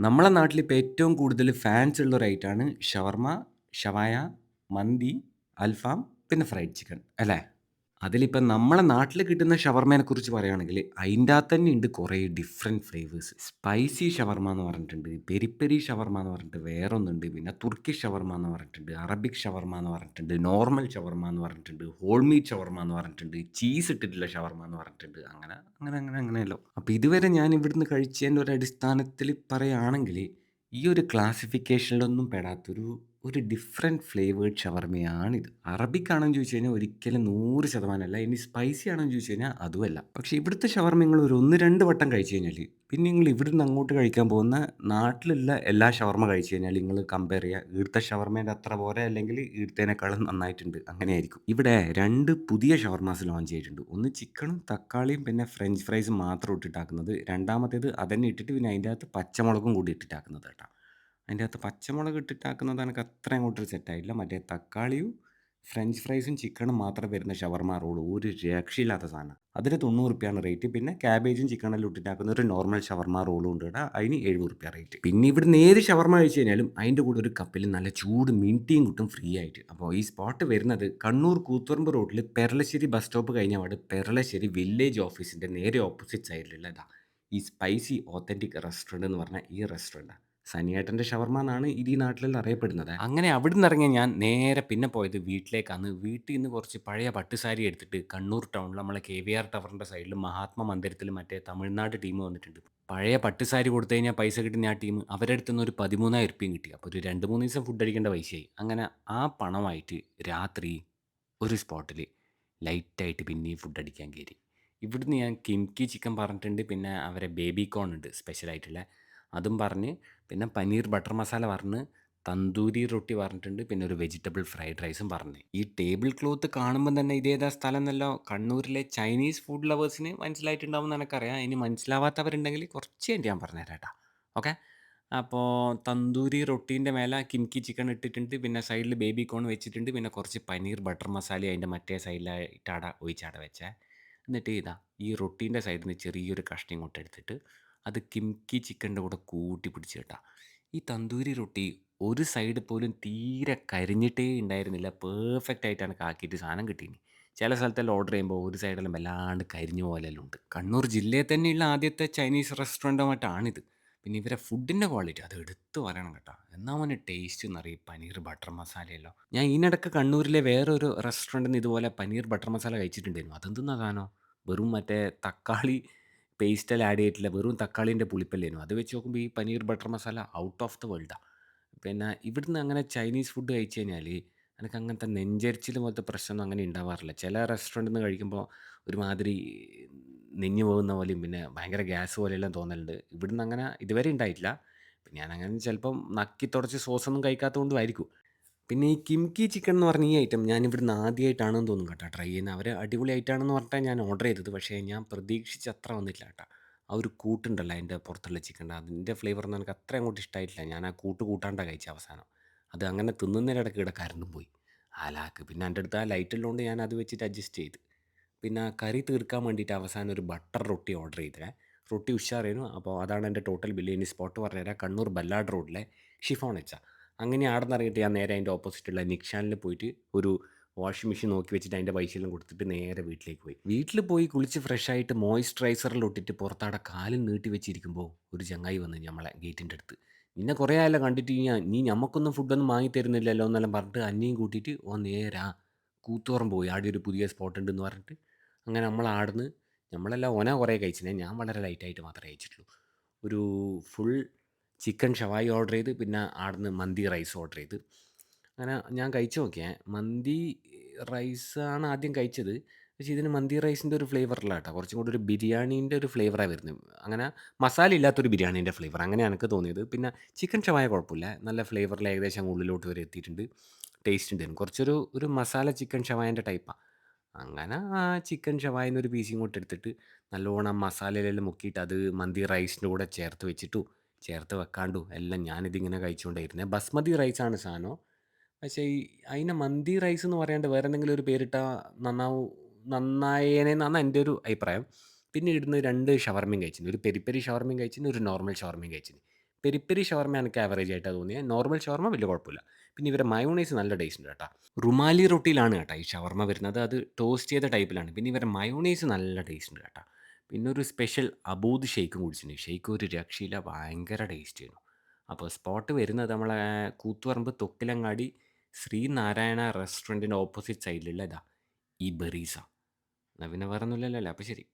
നമ്മളെ നാട്ടിലിപ്പോൾ ഏറ്റവും കൂടുതൽ ഫാൻസ് ഉള്ള ഒരു ഐറ്റമാണ് ഷവർമ്മ, ഷവായ, മന്തി, അൽഫാം, പിന്നെ ഫ്രൈഡ് ചിക്കൻ അല്ലേ? അതിലിപ്പം നമ്മളെ നാട്ടിൽ കിട്ടുന്ന ഷവർമേനെ കുറിച്ച് പറയുകയാണെങ്കിൽ അതിന്റെ അകത്ത് തന്നെ ഉണ്ട് കുറേ ഡിഫറെന്റ് ഫ്ലേവേഴ്സ് സ്പൈസി ഷവർമ എന്ന് പറഞ്ഞിട്ടുണ്ട് പെരി ഷവർമ എന്ന് പറഞ്ഞിട്ട് വേറെ ഒന്നുണ്ട് പിന്നെ തുർക്കിഷ് ഷവർമ എന്ന് പറഞ്ഞിട്ടുണ്ട് അറബിക് ഷവർമ എന്ന് പറഞ്ഞിട്ടുണ്ട് നോർമൽ ഷവർമ എന്ന് പറഞ്ഞിട്ടുണ്ട് ഹോൾ മീറ്റ് ഷവർമ്മ എന്ന് പറഞ്ഞിട്ടുണ്ട് ചീസ് ഇട്ടിട്ടുള്ള ഷവർമ എന്ന് പറഞ്ഞിട്ടുണ്ട് അങ്ങനെ അങ്ങനെ അങ്ങനെ അങ്ങനെയല്ലോ. അപ്പോൾ ഇതുവരെ ഞാൻ ഇവിടുന്ന് കഴിച്ചതിന്റെ ഒരു അടിസ്ഥാനത്തിൽ പറയുകയാണെങ്കിൽ ഈ ഒരു ക്ലാസിഫിക്കേഷനിലൊന്നും പെടാത്തൊരു ഒരു ഡിഫറെന്റ് ഫ്ലേവേർഡ് ഷവർമയാണിത് അറബിക് ആണെന്ന് ചോദിച്ചു കഴിഞ്ഞാൽ ഒരിക്കലും നൂറ് ശതമാനമല്ല ഇനി സ്പൈസി ആണെന്ന് ചോദിച്ചു കഴിഞ്ഞാൽ അതുമല്ല പക്ഷേ ഇവിടുത്തെ ഷവർമ നിങ്ങൾ ഒരു ഒന്ന് രണ്ട് വട്ടം കഴിച്ചു കഴിഞ്ഞാൽ പിന്നെ നിങ്ങൾ ഇവിടുന്ന് അങ്ങോട്ട് കഴിക്കാൻ പോകുന്ന നാട്ടിലുള്ള എല്ലാ ഷവർമ കഴിച്ചു കഴിഞ്ഞാൽ നിങ്ങൾ കമ്പയർ ചെയ്യുക ഇവിടുത്തെ ഷവർമേന്റെ അത്ര പോരെ അല്ലെങ്കിൽ ഇവിടുത്തേനേക്കാളും നന്നായിട്ടുണ്ട്. അങ്ങനെയായിരിക്കും. ഇവിടെ രണ്ട് പുതിയ ഷവർമാസ് ലോഞ്ച് ചെയ്തിട്ടുണ്ട്. ഒന്ന് ചിക്കനും തക്കാളിയും പിന്നെ ഫ്രഞ്ച് ഫ്രൈസും മാത്രം ഇട്ടിട്ടാക്കുന്നത്. രണ്ടാമത്തേത് അതന്നെ ഇട്ടിട്ട് പിന്നെ അതിന്റെ അകത്ത് പച്ചമുളകും കൂടി ഇട്ടിട്ടാക്കുന്നത് കേട്ടോ അതിന്റെ അകത്ത് പച്ചമുളക് ഇട്ടിട്ടാക്കുന്നത് എനിക്ക് അത്ര അങ്ങോട്ട് സെറ്റായില്ല മറ്റേ തക്കാളിയും ഫ്രഞ്ച് ഫ്രൈസും ചിക്കനും മാത്രം വരുന്ന ഷവർമ റോൾ ഒരു രക്ഷയില്ലാത്ത സാധനം. അതിന് തൊണ്ണൂറ് റുപ്യാണ് റേറ്റ് പിന്നെ ക്യാബേജും ചിക്കനെല്ലാം ഇട്ടിട്ടാക്കുന്ന ഒരു നോർമൽ ഷവർമ റോളും ഉണ്ട് കേട്ടോ അതിന് എഴുപത് റുപ്യ റേറ്റ് പിന്നെ ഇവിടുന്ന് ഏത് ഷവർമ കഴിച്ച് കഴിഞ്ഞാലും അതിന്റെ കൂടെ ഒരു കപ്പിൽ നല്ല ചൂട് മിന്റിയും കിട്ടും ഫ്രീ ആയിട്ട്. അപ്പോൾ ഈ സ്പോട്ട് വരുന്നത് കണ്ണൂർ കൂത്തുറമ്പ് റോഡിൽ പെരളശ്ശേരി ബസ് സ്റ്റോപ്പ് കഴിഞ്ഞ പാട് പെരളശ്ശേരി വില്ലേജ് ഓഫീസിന്റെ നേരെ ഓപ്പോസിറ്റ് സൈഡിലുള്ളതാണ് ഈ സ്പൈസി ഓത്തന്റിക് റെസ്റ്റോറന്റ് എന്ന് പറഞ്ഞാൽ ഈ റെസ്റ്റോറന്റാണ് സനിയേട്ടന്റെ ഷവർമ്മ എന്നാണ് ഈ നാട്ടിൽ അറിയപ്പെടുന്നത്. അങ്ങനെ അവിടുന്ന് ഇറങ്ങിയ ഞാൻ നേരെ പിന്നെ പോയത് വീട്ടിലേക്കാണ് വീട്ടിൽ നിന്ന് കുറച്ച് പഴയ പട്ടുസാരി എടുത്തിട്ട് കണ്ണൂർ ടൗണിൽ നമ്മളെ കെ വി ആർ ടവറിന്റെ സൈഡിൽ മഹാത്മാ മന്ദിരത്തിൽ മറ്റേ തമിഴ്നാട് ടീം വന്നിട്ടുണ്ട്. പഴയ പട്ടുസാരി കൊടുത്തു കഴിഞ്ഞാൽ പൈസ കിട്ടുന്ന ആ ടീം അവരുടെ അടുത്ത് നിന്ന് ഒരു പതിമൂന്നായിരം ഉറുപ്പ്യം കിട്ടി. അപ്പോൾ ഒരു രണ്ട് മൂന്ന് ദിവസം ഫുഡ് അടിക്കേണ്ട പൈസയായി. അങ്ങനെ ആ പണമായിട്ട് രാത്രി ഒരു സ്പോട്ടിൽ ലൈറ്റായിട്ട് പിന്നെയും ഫുഡ് അടിക്കാൻ കയറി. ഇവിടുന്ന് ഞാൻ കിംകി ചിക്കൻ പറഞ്ഞിട്ടുണ്ട്. പിന്നെ അവരെ ബേബി കോൺ ഉണ്ട്. സ്പെഷ്യലായിട്ടുള്ള അതും പറഞ്ഞ് പിന്നെ പനീർ ബട്ടർ മസാല പറഞ്ഞ് തന്തൂരി റൊട്ടി പറഞ്ഞിട്ടുണ്ട് പിന്നെ ഒരു വെജിറ്റബിൾ ഫ്രൈഡ് റൈസും പറഞ്ഞ്. ഈ ടേബിൾ ക്ലോത്ത് കാണുമ്പോൾ തന്നെ ഇതേതാ സ്ഥലം എന്നല്ലോ കണ്ണൂരിലെ ചൈനീസ് ഫുഡ് ലവേഴ്സിന് മനസ്സിലായിട്ടുണ്ടാവും എനിക്കറിയാം. ഇനി മനസ്സിലാവാത്തവരുണ്ടെങ്കിൽ കുറച്ച് ഞാൻ പറഞ്ഞുതരാം കേട്ടോ. ഓക്കെ? അപ്പോൾ തന്തൂരി റൊട്ടീന്റെ മേലെ കിംകി ചിക്കൻ ഇട്ടിട്ടുണ്ട് പിന്നെ സൈഡിൽ ബേബി കോൺ വെച്ചിട്ടുണ്ട് പിന്നെ കുറച്ച് പനീർ ബട്ടർ മസാല അതിന്റെ മറ്റേ സൈഡിലായിട്ടാട ഒഴിച്ചാട വെച്ചേ. എന്നിട്ട് ഇതാ ഈ റൊട്ടീന്റെ സൈഡിൽ നിന്ന് ചെറിയൊരു കഷ്ണം ഇങ്ങോട്ട് എടുത്തിട്ട് അത് കിംകി ചിക്കന്റെ കൂടെ കൂട്ടി പിടിച്ച് കേട്ടാ. ഈ തന്തൂരി റൊട്ടി ഒരു സൈഡ് പോലും തീരെ കരിഞ്ഞിട്ടേ ഉണ്ടായിരുന്നില്ല പെർഫെക്റ്റ് ആയിട്ടാണ് കാക്കിയിട്ട് സാധനം കിട്ടീനി. ചില സ്ഥലത്തെല്ലാം ഓർഡർ ചെയ്യുമ്പോൾ ഒരു സൈഡെല്ലാം വല്ലാണ്ട് കരിഞ്ഞ പോലെല്ലാം ഉണ്ട്. കണ്ണൂർ ജില്ലയിൽ തന്നെയുള്ള ആദ്യത്തെ ചൈനീസ് റെസ്റ്റോറന്റുമായിട്ടാണിത് പിന്നെ ഇവരെ ഫുഡിന്റെ ക്വാളിറ്റി അത് എടുത്തു പറയണം കേട്ടോ. എന്നാൽ മോനെ ടേസ്റ്റ് എന്നറിയും പനീർ ബട്ടർ മസാലയല്ലോ ഞാൻ ഇതിനിടക്ക് കണ്ണൂരിലെ വേറൊരു റെസ്റ്റോറന്റിൽ നിന്ന് ഇതുപോലെ പനീർ ബട്ടർ മസാല കഴിച്ചിട്ടുണ്ടായിരുന്നു. അതെന്തെന്നാ സാധനം? വെറും മറ്റേ തക്കാളി പേസ്റ്റെല്ലാം ആഡ് ചെയ്തിട്ടില്ല. വെറും തക്കാളീന്റെ പുളിപ്പല്ലേനു. അത് വെച്ച് നോക്കുമ്പോൾ ഈ paneer butter masala out of the വേൾഡാണ് പിന്നെ ഇവിടുന്ന് അങ്ങനെ ചൈനീസ് ഫുഡ് കഴിച്ചു കഴിഞ്ഞാൽ എനിക്ക് അങ്ങനത്തെ നെഞ്ചരിച്ചിൽ പോലത്തെ പ്രശ്നമൊന്നും അങ്ങനെ ഉണ്ടാവാറില്ല ചില റെസ്റ്റോറന്റിൽ നിന്ന് കഴിക്കുമ്പോൾ ഒരുമാതിരി നെഞ്ഞു പോകുന്ന പോലെയും പിന്നെ ഭയങ്കര ഗ്യാസ് പോലെയെല്ലാം തോന്നലുണ്ട്. ഇവിടുന്ന് അങ്ങനെ ഇതുവരെ ഉണ്ടായിട്ടില്ല ഞാനങ്ങനെ ചിലപ്പം നക്കി തുടച്ച് സോസൊന്നും കഴിക്കാത്തത് ആയിരിക്കും. പിന്നെ ഈ കിംക്കി ചിക്കൻ എന്ന് പറഞ്ഞ ഈ ഐറ്റം ഞാൻ ഇവിടുന്ന് ആദ്യമായിട്ടാണെന്ന് തോന്നുന്നു കേട്ടോ ട്രൈ ചെയ്യുന്നത് അവർ അടിപൊളി ആയിട്ടാണെന്ന് പറഞ്ഞിട്ടാണ് ഞാൻ ഓർഡർ ചെയ്തത്. പക്ഷേ ഞാൻ പ്രതീക്ഷിച്ച അത്ര വന്നില്ല കേട്ടോ. ആ ഒരു കൂട്ടുണ്ടല്ലോ അതിന്റെ പുറത്തുള്ള ചിക്കന്റെ അതിന്റെ ഫ്ലേവർ ഒന്നും എനിക്ക് അത്ര അങ്ങോട്ട് ഇഷ്ടമായിട്ടില്ല ഞാൻ ആ കൂട്ട് കൂട്ടാണ്ടാണ് കഴിച്ച അവസാനം. അത് അങ്ങനെ തിന്നുന്നതിനിടയ്ക്ക് ഇവിടെ കരണ്ടും പോയി. ആലാക്ക് പിന്നെ എന്റെ അടുത്ത് ആ ലൈറ്റ് ഉള്ളതുകൊണ്ട് ഞാൻ അത് വെച്ചിട്ട് അഡ്ജസ്റ്റ് ചെയ്ത്. പിന്നെ ആ കറി തീർക്കാൻ വേണ്ടിയിട്ട് അവസാനം ഒരു ബട്ടർ റൊട്ടി ഓർഡർ ചെയ്തേ. റൊട്ടി ഉഷാറായിരുന്നു അപ്പോൾ അതാണ് എന്റെ ടോട്ടൽ ബില്ല് ഇനി സ്പോട്ട് പറഞ്ഞുതരാം. കണ്ണൂർ ബല്ലാഡ് റോഡിലെ ഷിഫോൺ വെച്ച. അങ്ങനെ ആടന്നിറങ്ങിയിട്ട് ഞാൻ നേരെ അതിന്റെ ഓപ്പോസിറ്റുള്ള നിക്ഷാനിൽ പോയിട്ട് ഒരു വാഷിംഗ് മെഷീൻ നോക്കി വെച്ചിട്ട് അതിന്റെ പൈസയെല്ലാം കൊടുത്തിട്ട് നേരെ വീട്ടിലേക്ക് പോയി. വീട്ടിൽ പോയി കുളിച്ച് ഫ്രഷായിട്ട് മോയ്സ്ചറൈസറിൽ ഇട്ടിട്ട് പുറത്താടെ കാലും നീട്ടി വെച്ചിരിക്കുമ്പോൾ ഒരു ചങ്ങായി വന്ന് നമ്മളെ ഗേറ്റിന്റെ അടുത്ത്. നിന്നെ കുറേ ആയാലും കണ്ടിട്ട് ഞാൻ നീ ഞമ്മക്കൊന്നും ഫുഡൊന്നും വാങ്ങി തരുന്നില്ലല്ലോ എന്നെല്ലാം പറഞ്ഞിട്ട് അന്നെയും കൂട്ടിയിട്ട് ഓ നേരാ കൂത്തോറം പോയി. ആടെ ഒരു പുതിയ സ്പോട്ട് ഉണ്ടെന്ന് പറഞ്ഞിട്ട് അങ്ങനെ നമ്മൾ ആടുന്ന് നമ്മളെല്ലാം ഓന കുറേ കഴിച്ചിനെ. ഞാൻ വളരെ ലൈറ്റായിട്ട് മാത്രമേ കഴിച്ചിട്ടുള്ളൂ. ഒരു ഫുൾ ചിക്കൻ ഷവായി ഓർഡർ ചെയ്ത് പിന്നെ അവിടുന്ന് മന്തി റൈസ് ഓർഡർ ചെയ്ത്. അങ്ങനെ ഞാൻ കഴിച്ചു നോക്കിയേ. മന്തി റൈസാണ് ആദ്യം കഴിച്ചത്. പക്ഷേ ഇതിന് മന്തി റൈസിന്റെ ഒരു ഫ്ലേവറില്ല കേട്ടോ. കുറച്ചും കൂടി ഒരു ബിരിയാണീന്റെ ഒരു ഫ്ലേവറാണ് വരുന്നത്. അങ്ങനെ മസാല ഇല്ലാത്തൊരു ബിരിയാണീന്റെ ഫ്ലേവർ അങ്ങനെയാണ് എനിക്ക് തോന്നിയത്. പിന്നെ ചിക്കൻ ഷവായ കുഴപ്പമില്ല. നല്ല ഫ്ലേവറിൽ ഏകദേശം ഉള്ളിലോട്ട് വരെ എത്തിയിട്ടുണ്ട്. ടേസ്റ്റ് ഉണ്ടായിരുന്നു കുറച്ചൊരു ഒരു മസാല ചിക്കൻ ഷവായന്റെ ടൈപ്പാണ് അങ്ങനെ ആ ചിക്കൻ ഷവായിന്ന് ഒരു പീസ് ഇങ്ങോട്ട് എടുത്തിട്ട് നല്ലോണം മസാലയിലെല്ലാം മുക്കിയിട്ട് അത് മന്തി റൈസിന്റെ കൂടെ ചേർത്ത് വെച്ചിട്ടു ചേർത്ത് വെക്കാണ്ടു. എല്ലാം ഞാനിതിങ്ങനെ കഴിച്ചുകൊണ്ടേയിരുന്നത് ബസ്മതി റൈസാണ് സാധനം. പക്ഷേ ഈ അതിനെ മന്തി റൈസ് എന്ന് പറയാണ്ട് വേറെ എന്തെങ്കിലും ഒരു പേരിട്ടാൽ നന്നാവും നന്നായേനെന്നാണ് എന്റെ ഒരു അഭിപ്രായം. പിന്നെ ഇടുന്ന രണ്ട് ഷവർമയും കഴിച്ചിന്. ഒരു പെരിപ്പെരി പെരി ഷവർമയും കഴിച്ചിന് ഒരു നോർമൽ ഷവർമയും കഴിച്ചിന്. പെരിപ്പെരി പെരി ഷവർമ എനിക്ക് ആവറേജ് ആയിട്ടാണ് തോന്നിയത് നോർമൽ ഷവർമ വലിയ കുഴപ്പമില്ല പിന്നെ ഇവരെ മയോണൈസ് നല്ല ടേസ്റ്റ് ഉണ്ട് കേട്ടോ. റുമാലി റൊട്ടിയിലാണ് കേട്ടോ ഈ ഷവർമ വരുന്നത്. അത് ടോസ്റ്റ് ചെയ്ത ടൈപ്പിലാണ് പിന്നെ ഇവരെ മയോണൈസ് നല്ല ടേസ്റ്റ് ഉണ്ട് കേട്ടോ. പിന്നെ ഒരു സ്പെഷ്യൽ അബൂദ് ഷെയ്ക്കും കുടിച്ചിട്ടുണ്ട്. ഷെയ്ക്ക് ഒരു രക്ഷയില്ല ഭയങ്കര ടേസ്റ്റ് ആയിരുന്നു. അപ്പോൾ സ്പോട്ട് വരുന്നത് നമ്മളെ കൂത്തുപറമ്പ് തൊക്കിലങ്ങാടി ശ്രീനാരായണ റെസ്റ്റോറന്റിന്റെ ഓപ്പോസിറ്റ് സൈഡിലുള്ള ഇതാ ഈ ബെറീസ. എന്നാൽ പിന്നെ വേറെ ഒന്നുമില്ലല്ലോ അല്ലേ? അപ്പോൾ ശരി.